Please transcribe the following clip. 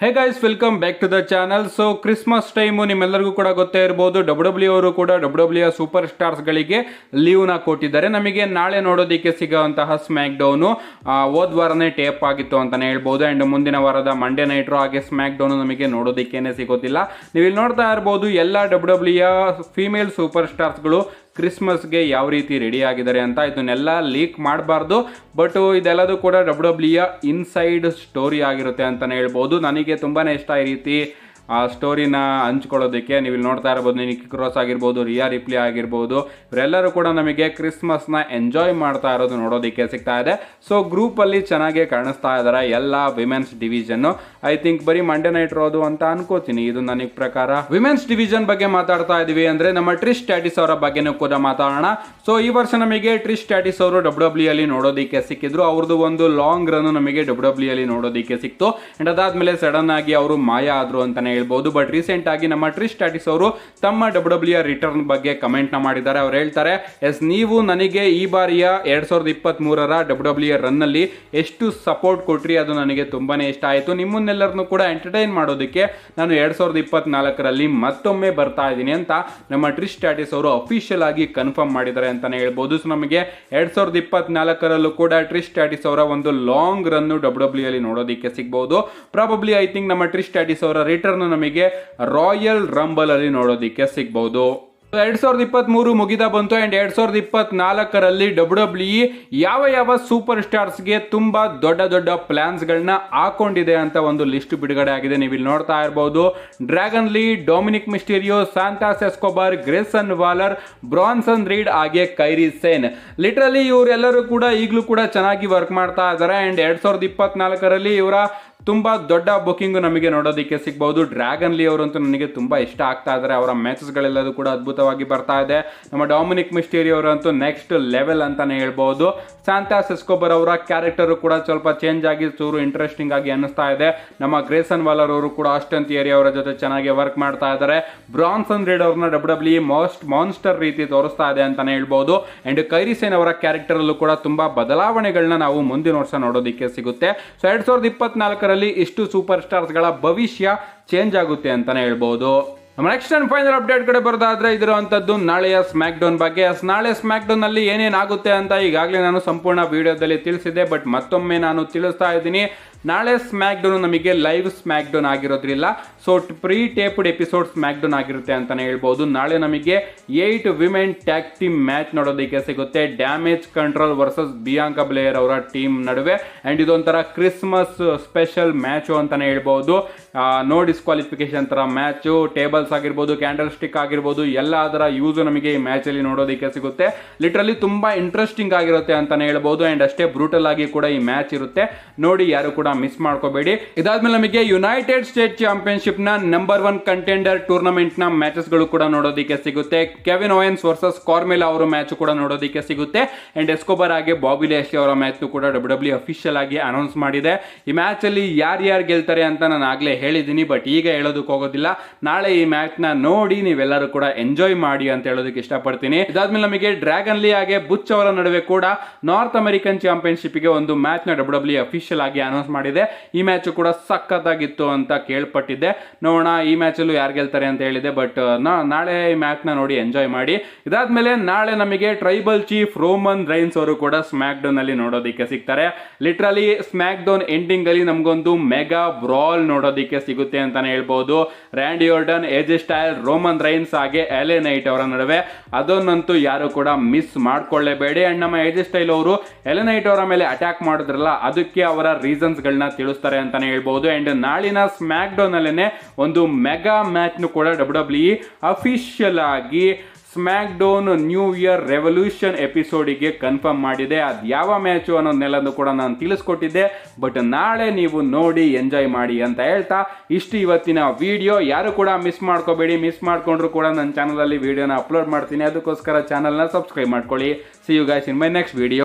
Hey guys welcome back to the channel so Christmas time ನಿಮ್ಮೆಲ್ಲರಿಗೂ ಕೂಡ ಗೊತ್ತೇ ಇರ್ಬೋದು. ಡಬ್ಲ್ಯೂ ಡಬ್ಲ್ಯೂ ಅವರು ಕೂಡ ಡಬ್ಲ್ಯೂ ಡಬ್ಲ್ಯೂ ಸೂಪರ್ ಸ್ಟಾರ್ಸ್ಗಳಿಗೆ ಲೀವ್ನ ಕೊಟ್ಟಿದ್ದಾರೆ. ನಮಗೆ ನಾಳೆ ನೋಡೋದಕ್ಕೆ ಸಿಗುವಂತಹ ಸ್ಮ್ಯಾಕ್ ಡೌನು ಹೋದ ವಾರನೇ ಟೇಪ್ ಆಗಿತ್ತು ಅಂತಲೇ ಹೇಳ್ಬೋದು. ಆ್ಯಂಡ್ ಮುಂದಿನ ವಾರದ ಮಂಡೇ ನೈಟ್ರು ಹಾಗೆ ಸ್ಮ್ಯಾಕ್ ಡೌನು ನಮಗೆ ನೋಡೋದಕ್ಕೇನೆ ಸಿಗೋದಿಲ್ಲ. ನೀವು ಇಲ್ಲಿ ನೋಡ್ತಾ ಇರ್ಬೋದು, ಎಲ್ಲ ಡಬ್ಲ್ಯೂ ಡಬ್ಲ್ಯೂ ಫೀಮೇಲ್ ಸೂಪರ್ ಸ್ಟಾರ್ಸ್ಗಳು ಕ್ರಿಸ್ಮಸ್ಗೆ ಯಾವ ರೀತಿ ರೆಡಿ ಆಗಿದ್ದಾರೆ ಅಂತ ಇದನ್ನೆಲ್ಲ ಲೀಕ್ ಮಾಡಬಾರ್ದು. ಬಟ್ ಇದೆಲ್ಲದೂ ಕೂಡ ಡಬ್ಲ್ಯೂ ಡಬ್ಲ್ಯೂ ಇನ್ಸೈಡ್ ಸ್ಟೋರಿ ಆಗಿರುತ್ತೆ ಅಂತಲೇ ಹೇಳ್ಬೋದು. ನನಗೆ ತುಂಬಾ ಇಷ್ಟ ಈ ರೀತಿ ಆ ಸ್ಟೋರಿನ ಹಂಚ್ಕೊಳ್ಳೋದಕ್ಕೆ ನೀವು ಇಲ್ಲಿ ನೋಡ್ತಾ ಇರ್ಬೋದು ನಿಕ್ಕಿ ಕ್ರಾಸ್ ಆಗಿರ್ಬೋದು ರಿಯಾ ರಿಪ್ಲಿ ಆಗಿರ್ಬೋದು, ಇವರೆಲ್ಲರೂ ಕೂಡ ನಮಗೆ ಕ್ರಿಸ್ಮಸ್ನ ಎಂಜಾಯ್ ಮಾಡ್ತಾ ಇರೋದು ನೋಡೋದಕ್ಕೆ ಸಿಗ್ತಾ ಇದೆ. ಸೊ ಗ್ರೂಪಲ್ಲಿ ಚೆನ್ನಾಗೇ ಕಾಣಿಸ್ತಾ ಇದ್ದಾರೆ ಎಲ್ಲ ವಿಮೆನ್ಸ್ ಡಿವಿಷನ್ನು ಐ ಥಿಂಕ್ ಬರೀ ಮಂಡೇ ನೈಟ್ ರೋದು ಅಂತ ಅನ್ಕೋತೀನಿ. ಇದು ನನಗೆ ಪ್ರಕಾರ ವಿಮೆನ್ಸ್ ಡಿವಿಷನ್ ಬಗ್ಗೆ ಮಾತಾಡ್ತಾ ಇದೀವಿ ಅಂದರೆ ನಮ್ಮ ಟ್ರಿಶ್ ಸ್ಟ್ಯಾಟಿಸ್ ಅವರ ಬಗ್ಗೆನೂ ಕೂಡ ಮಾತಾಡೋಣ. ಸೊ ಈ ವರ್ಷ ನಮಗೆ ಟ್ರಿಶ್ ಸ್ಟ್ಯಾಟಿಸ್ ಅವರು ಡಬ್ಲ್ಯೂ ಡಬ್ಲ್ಯೂ ಅಲ್ಲಿ ನೋಡೋದಕ್ಕೆ ಸಿಕ್ಕಿದ್ರು. ಅವ್ರದ್ದು ಒಂದು ಲಾಂಗ್ ರನ್ ನಮಗೆ ಡಬ್ಲ್ಯೂ ಡಬ್ಲ್ಯೂ ಅಲ್ಲಿ ನೋಡೋದಕ್ಕೆ ಸಿಕ್ತು. ಅಂಡ್ ಅದಾದ್ಮೇಲೆ ಸಡನ್ ಆಗಿ ಅವರು ಮಾಯ ಆದ್ರು ಅಂತಾನೆ ಹೇಳ್ಬೋದು. ಬಟ್ ರೀಸೆಂಟ್ ಆಗಿ ನಮ್ಮ ಟ್ರಿಶ್ ಸ್ಟಾಟಿಸ್ ಅವರು ತಮ್ಮ ಡಬ್ಲ್ಯೂ ಡಬ್ಲ್ಯೂ ರಿಟರ್ನ್ ಬಗ್ಗೆ ಕಮೆಂಟ್ ಮಾಡಿದ್ದಾರೆ. ಅವ್ರು ಹೇಳ್ತಾರೆ ಎಸ್ ನೀವು ನನಗೆ ಈ ಬಾರಿಯ ಎರಡ್ ಸಾವಿರದ ಇಪ್ಪತ್ತ್ ಮೂರರ ಡಬ್ಲ್ಯೂ ಡಬ್ಲ್ಯೂ ರನ್ ಅಲ್ಲಿ ಎಷ್ಟು ಸಪೋರ್ಟ್ ಕೊಟ್ರಿ? ಅದು ನನಗೆ ತುಂಬಾನೇ ಇಷ್ಟ ಆಯಿತು. ನಿಮ್ಮನ್ನೆಲ್ಲರನ್ನು ಕೂಡ ಎಂಟರ್ಟೈನ್ ಮಾಡೋದಕ್ಕೆ ನಾನು ಎರಡ್ ಸಾವಿರದ ಇಪ್ಪತ್ನಾಲ್ಕರಲ್ಲಿ ಮತ್ತೊಮ್ಮೆ ಬರ್ತಾ ಇದ್ದೀನಿ ಅಂತ ನಮ್ಮ ಟ್ರಿಶ್ ಸ್ಟಾಟಿಸ್ ಅವರು ಅಫಿಷಿಯಲ್ ಆಗಿ ಕನ್ಫರ್ಮ್ ಮಾಡಿದ್ದಾರೆ ಅಂತಾನೆ ಹೇಳ್ಬೋದು. ಸೊ ನಮಗೆ ಎರಡ್ ಸಾವಿರದ ಇಪ್ಪತ್ನಾಲ್ಕರಲ್ಲೂ ಕೂಡ ಟ್ರಿಶ್ ಸ್ಟಾಟಿಸ್ ಅವರ ಒಂದು ಲಾಂಗ್ ರನ್ ಡಬ್ಲ್ಯೂ ಡಬ್ಲ್ಯೂ ಅಲ್ಲಿ ನೋಡೋದಕ್ಕೆ ಸಿಗ್ಬಹುದು ಪ್ರಾಬಬ್ಲಿ ಐ ಥಿಂಕ್ ನಮ್ಮ ಟ್ರಿಶ್ ಸ್ಟಾಟಿಸ್ ಅವರ ರಿಟರ್ನ್ ನಮಗೆ ರಾಯಲ್ ರಂಬಲ್ ಅಲ್ಲಿ ನೋಡೋದಿಕ್ಕೆ ಸಿಗ್ಬಹುದು ಎರಡ್ ಸಾವಿರದ ಇಪ್ಪತ್ತ್ ಮೂರು ಮುಗಿದ ಬಂತು ಅಂಡ್ ಎರಡ್ ಸಾವಿರದ ಇಪ್ಪತ್ನಾಲ್ಕರಲ್ಲಿ ಡಬ್ಲ್ಯೂ ಡಬ್ಲ್ಯೂ ಯಾವ ಯಾವ ಸೂಪರ್ ಸ್ಟಾರ್ಸ್ಗೆ ತುಂಬಾ ದೊಡ್ಡ ದೊಡ್ಡ ಪ್ಲಾನ್ಸ್ ಗಳನ್ನ ಹಾಕೊಂಡಿದೆ ಅಂತ ಒಂದು ಲಿಸ್ಟ್ ಬಿಡುಗಡೆ ಆಗಿದೆ. ನೀವು ಇಲ್ಲಿ ನೋಡ್ತಾ ಇರಬಹುದು Dragon Lee Dominik Mysterio Santos Escobar Grayson Waller Bronson Reed ಹಾಗೆ ಕೈರಿ ಸೇನ್ ಲಿಟ್ರಲಿ ಇವರೆಲ್ಲರೂ ಕೂಡ ಈಗಲೂ ಕೂಡ ಚೆನ್ನಾಗಿ ವರ್ಕ್ ಮಾಡ್ತಾ ಇದ್ದಾರೆ. ಅಂಡ್ ಎರಡ್ ಸಾವಿರದ ಇಪ್ಪತ್ನಾಲ್ಕರಲ್ಲಿ ಇವರ ತುಂಬಾ ದೊಡ್ಡ ಬುಕಿಂಗ್ ನಮಗೆ ನೋಡೋದಕ್ಕೆ ಸಿಗ್ಬಹುದು. ಡ್ರ್ಯಾಗನ್ ಲೀ ಅವರಂತೂ ನನಗೆ ತುಂಬ ಇಷ್ಟ ಆಗ್ತಾ ಇದ್ದಾರೆ. ಅವರ ಮ್ಯಾಚಸ್ಗಳೆಲ್ಲದೂ ಕೂಡ ಅದ್ಭುತವಾಗಿ ಬರ್ತಾ ಇದೆ. ನಮ್ಮ ಡಾಮಿನಿಕ್ ಮಿಸ್ಟೇರಿ ಅವರಂತೂ ನೆಕ್ಸ್ಟ್ ಲೆವೆಲ್ ಅಂತಾನೆ ಹೇಳ್ಬೋದು ಸಾಂತಾ ಸಿಸ್ಕೋಬರ್ ಅವರ ಕ್ಯಾರೆಕ್ಟರು ಕೂಡ ಸ್ವಲ್ಪ ಚೇಂಜ್ ಆಗಿ ಚೂರು ಇಂಟ್ರೆಸ್ಟಿಂಗ್ ಆಗಿ ಅನ್ನಿಸ್ತಾ ಇದೆ. ನಮ್ಮ ಗ್ರೇಸನ್ ವಾಲರ್ ಅವರು ಕೂಡ ಅಷ್ಟನ್ ಥಿಯರಿ ಅವರ ಜೊತೆ ಚೆನ್ನಾಗಿ ವರ್ಕ್ ಮಾಡ್ತಾ ಇದ್ದಾರೆ. ಬ್ರಾನ್ಸನ್ ರೇಡ್ ಅವ್ರನ್ನ ಡಬ್ಲ್ಯೂ ಡಬ್ಲ್ಯೂ ಮೋಸ್ಟ್ ಮಾನ್ಸ್ಟರ್ ರೀತಿ ತೋರಿಸ್ತಾ ಇದೆ ಅಂತಾನೆ ಹೇಳ್ಬೋದು ಅಂಡ್ ಕೈರಿಸೇನ್ ಅವರ ಕ್ಯಾರೆಕ್ಟರಲ್ಲೂ ಕೂಡ ತುಂಬಾ ಬದಲಾವಣೆಗಳನ್ನ ನಾವು ಮುಂದಿನ ವರ್ಷ ನೋಡೋದಕ್ಕೆ ಸಿಗುತ್ತೆ. ಸೊ ಎರಡ್ ಸಾವಿರದ ಇಪ್ಪತ್ನಾಲ್ಕರಲ್ಲಿ ಇಷ್ಟು ಸೂಪರ್ ಸ್ಟಾರ್ಸ್ಗಳ ಭವಿಷ್ಯ ಚೇಂಜ್ ಆಗುತ್ತೆ ಅಂತಾನೆ ಹೇಳ್ಬೋದು. ನಮ್ಮ ನೆಕ್ಸ್ಟ್ ಅಂಡ್ ಫೈನಲ್ ಅಪ್ಡೇಟ್ ಕಡೆ ಬರೋದಾದ್ರೆ ಇದಿರುವಂತದ್ದು ನಾಳೆಯ ಸ್ಮ್ಯಾಕ್ ಡೌನ್ ಬಗ್ಗೆ ನಾಳೆ ಸ್ಮ್ಯಾಕ್ ಡೌನ್ ಅಲ್ಲಿ ಏನೇನಾಗುತ್ತೆ ಅಂತ ಈಗಾಗಲೇ ನಾನು ಸಂಪೂರ್ಣ ವಿಡಿಯೋದಲ್ಲಿ ತಿಳಿಸಿದೆ ಬಟ್ ಮತ್ತೊಮ್ಮೆ ನಾನು ತಿಳಿಸ್ತಾ ಇದ್ದೀನಿ. ನಾಳೆ ಸ್ಮ್ಯಾಕ್ ಡೌನ್ ನಮಗೆ live SmackDown ಆಗಿರೋದ್ರಿಲ್ಲ so pre taped episode SmackDown ಆಗಿರುತ್ತೆ ಅಂತಲೇ ಹೇಳ್ಬೋದು. ನಾಳೆ ನಮಗೆ eight women tag team match ನೋಡೋದಕ್ಕೆ ಸಿಗುತ್ತೆ. Damage control versus Bianca Belair ಅವರ ಟೀಮ್ ನಡುವೆ. ಆ್ಯಂಡ್ ಇದೊಂಥರ ಕ್ರಿಸ್ಮಸ್ ಸ್ಪೆಷಲ್ ಮ್ಯಾಚು ಅಂತಲೇ ಹೇಳ್ಬೋದು. ನೋ ಡಿಸ್ಕ್ವಾಲಿಫಿಕೇಶನ್ ಥರ ಮ್ಯಾಚು ಟೇಬಲ್ಸ್ ಆಗಿರ್ಬೋದು ಕ್ಯಾಂಡಲ್ ಸ್ಟಿಕ್ ಆಗಿರ್ಬೋದು ಎಲ್ಲ ಅದರ ಯೂಸು ನಮಗೆ ಈ ಮ್ಯಾಚಲ್ಲಿ ನೋಡೋದಕ್ಕೆ ಸಿಗುತ್ತೆ. ಲಿಟ್ರಲಿ ತುಂಬಾ ಇಂಟ್ರೆಸ್ಟಿಂಗ್ ಆಗಿರುತ್ತೆ ಅಂತಾನೆ ಹೇಳ್ಬೋದು. ಆ್ಯಂಡ್ ಅಷ್ಟೇ ಬ್ರೂಟಲ್ ಆಗಿ ಕೂಡ ಈ ಮ್ಯಾಚ್ ಇರುತ್ತೆ. ನೋಡಿ, ಯಾರು ಕೂಡ ಮಿಸ್ ಮಾಡ್ಕೋಬೇಡಿ. ಇದಾದ್ಮೇಲೆ ನಮಗೆ ಯುನೈಟೆಡ್ ಸ್ಟೇಟ್ ಚಾಂಪಿಯನ್ಶಿಪ್ನ ನಂಬರ್ ಒನ್ ಕಂಟೆಂಡರ್ ಟೂರ್ನಮೆಂಟ್ನ ಮ್ಯಾಚಸ್ಗಳು ಕೂಡ ನೋಡೋದಕ್ಕೆ ಸಿಗುತ್ತೆ. ಕೆವಿನ್ ಓಯನ್ಸ್ ವರ್ಸಸ್ ಕಾರ್ಮೆಲ್ ಅವರ ಮ್ಯಾಚ್ ಕೂಡ ನೋಡೋದಕ್ಕೆ ಸಿಗುತ್ತೆ. ಆ್ಯಂಡ್ ಎಸ್ಕೋಬರ್ ಆಗಿ ಬಾಬಿ ಲೇಶಿ ಅವರ ಮ್ಯಾಚ್ ಕೂಡ ಡಬ್ಲ್ಯೂ ಡಬ್ಲ್ಯೂ ಅಫಿಷಿಯಲ್ ಆಗಿ ಅನೌನ್ಸ್ ಮಾಡಿದೆ. ಈ ಮ್ಯಾಚಲ್ಲಿ ಯಾರು ಯಾರು ಗೆಲ್ತಾರೆ ಅಂತ ನಾನು ಆಗ್ಲೇ ಹೇಳಿದ್ದೀನಿ ಬಟ್ ಈಗ ಹೇಳೋದಕ್ಕೆ ಹೋಗೋದಿಲ್ಲ. ನಾಳೆ ಈ ಮ್ಯಾಚ್ನ ನೋಡಿ ನೀವೆಲ್ಲರೂ ಕೂಡ ಎಂಜಾಯ್ ಮಾಡಿ ಅಂತ ಹೇಳೋದಕ್ಕೆ ಇಷ್ಟಪಡ್ತೀನಿ. ಇದಾದ್ಮೇಲೆ ನಮಗೆ ಡ್ರ್ಯಾಗನ್ ಲೀ ಹಾಗೆ ಬುಚ್ ಅವರ ನಡುವೆ ಕೂಡ ನಾರ್ತ್ ಅಮೆರಿಕನ್ ಚಾಂಪಿಯನ್ಶಿಪ್ಗೆ ಒಂದು ಮ್ಯಾಚ್ನ ಡಬ್ಲ್ಯೂ ಡಬ್ಲ್ಯೂ ಅಫಿಷಿಯಲ್ ಆಗಿ ಅನೌನ್ಸ್ ಮಾಡಿದೆ. ಈ ಮ್ಯಾಚ್ ಕೂಡ ಸಖತ್ತಾಗಿತ್ತು ಅಂತ ಕೇಳ್ಪಟ್ಟಿದ್ದೆ. ನೋಡೋಣ, ಈ ಮ್ಯಾಚ್ ಅಲ್ಲೂ ಯಾರು ಗೆಲ್ತಾರೆ ಅಂತ ಹೇಳಿದೆ ಬಟ್ ನಾಳೆ ಈ ಮ್ಯಾಚ್ನ ನೋಡಿ ಎಂಜಾಯ್ ಮಾಡಿ. ಇದಾದ್ಮೇಲೆ ನಾಳೆ ನಮಗೆ ಟ್ರೈಬಲ್ ಚೀಫ್ ರೋಮನ್ ರೈನ್ಸ್ ಅವರು ಕೂಡ ಸ್ಮ್ಯಾಕ್ ಡೌನ್ ಅಲ್ಲಿ ನೋಡೋದಿಕ್ಕೆ ಸಿಗ್ತಾರೆ. ಲಿಟ್ರಲಿ ಸ್ಮ್ಯಾಕ್ ಡೌನ್ ಎಂಡಿಂಗ್ ಅಲ್ಲಿ ನಮಗೊಂದು ಮೆಗಾ ಬ್ರಾಲ್ ನೋಡೋದಕ್ಕೆ ಸಿಗುತ್ತೆ ಅಂತಾನೆ ಹೇಳ್ಬೋದು. Randy Orton AJ Styles, Roman Reigns ಹಾಗೆ ಎಲೆ ನೈಟ್ ಅವರ ನಡುವೆ. ಅದನ್ನಂತೂ ಯಾರು ಕೂಡ ಮಿಸ್ ಮಾಡ್ಕೊಳ್ಳೇಬೇಡಿ. ಅಂಡ್ ನಮ್ಮ ಏಜ್ ಸ್ಟೈಲ್ ಅವರು ಎಲೆ ನೈಟ್ ಅವರ ಮೇಲೆ ಅಟ್ಯಾಕ್ ಮಾಡಿದ್ರಲ್ಲ, ಅದಕ್ಕೆ ಅವರ ರೀಸನ್ಸ್ ಗಳನ್ನ ತಿಳಿಸ್ತಾರೆ ಅಂತಾನೆ ಹೇಳ್ಬೋದು. ಅಂಡ್ ನಾಳಿನ ಸ್ಮ್ಯಾಕ್ ಡೌನ್ ಅಲ್ಲೇನೆ ಒಂದು ಮೆಗಾ ಮ್ಯಾಚ್ ಕೂಡ ಡಬ್ಲ್ಯೂ ಡಬ್ಲ್ಯೂ ಅಫಿಷಿಯಲ್ ಆಗಿ SmackDown new year revolution ಎಪಿಸೋಡಿಗೆ ಕನ್ಫರ್ಮ್ ಮಾಡಿದೆ. ಅದು ಯಾವ ಮ್ಯಾಚು ಅನ್ನೋದನ್ನೆಲ್ಲನೂ ಕೂಡ ನಾನು ತಿಳಿಸ್ಕೊಟ್ಟಿದ್ದೆ. ಬಟ್ ನಾಳೆ ನೀವು ನೋಡಿ, ಎಂಜಾಯ್ ಮಾಡಿ ಅಂತ ಹೇಳ್ತಾ ಇಷ್ಟು ಇವತ್ತಿನ ವಿಡಿಯೋ. ಯಾರು ಕೂಡ ಮಿಸ್ ಮಾಡ್ಕೋಬೇಡಿ, ಮಿಸ್ ಮಾಡ್ಕೊಂಡ್ರು ಕೂಡ ನನ್ನ ಚಾನಲಲ್ಲಿ ವಿಡಿಯೋನ ಅಪ್ಲೋಡ್ ಮಾಡ್ತೀನಿ. ಅದಕ್ಕೋಸ್ಕರ ಚಾನಲ್ನ ಸಬ್ಸ್ಕ್ರೈಬ್ ಮಾಡ್ಕೊಳ್ಳಿ. See you guys in my next video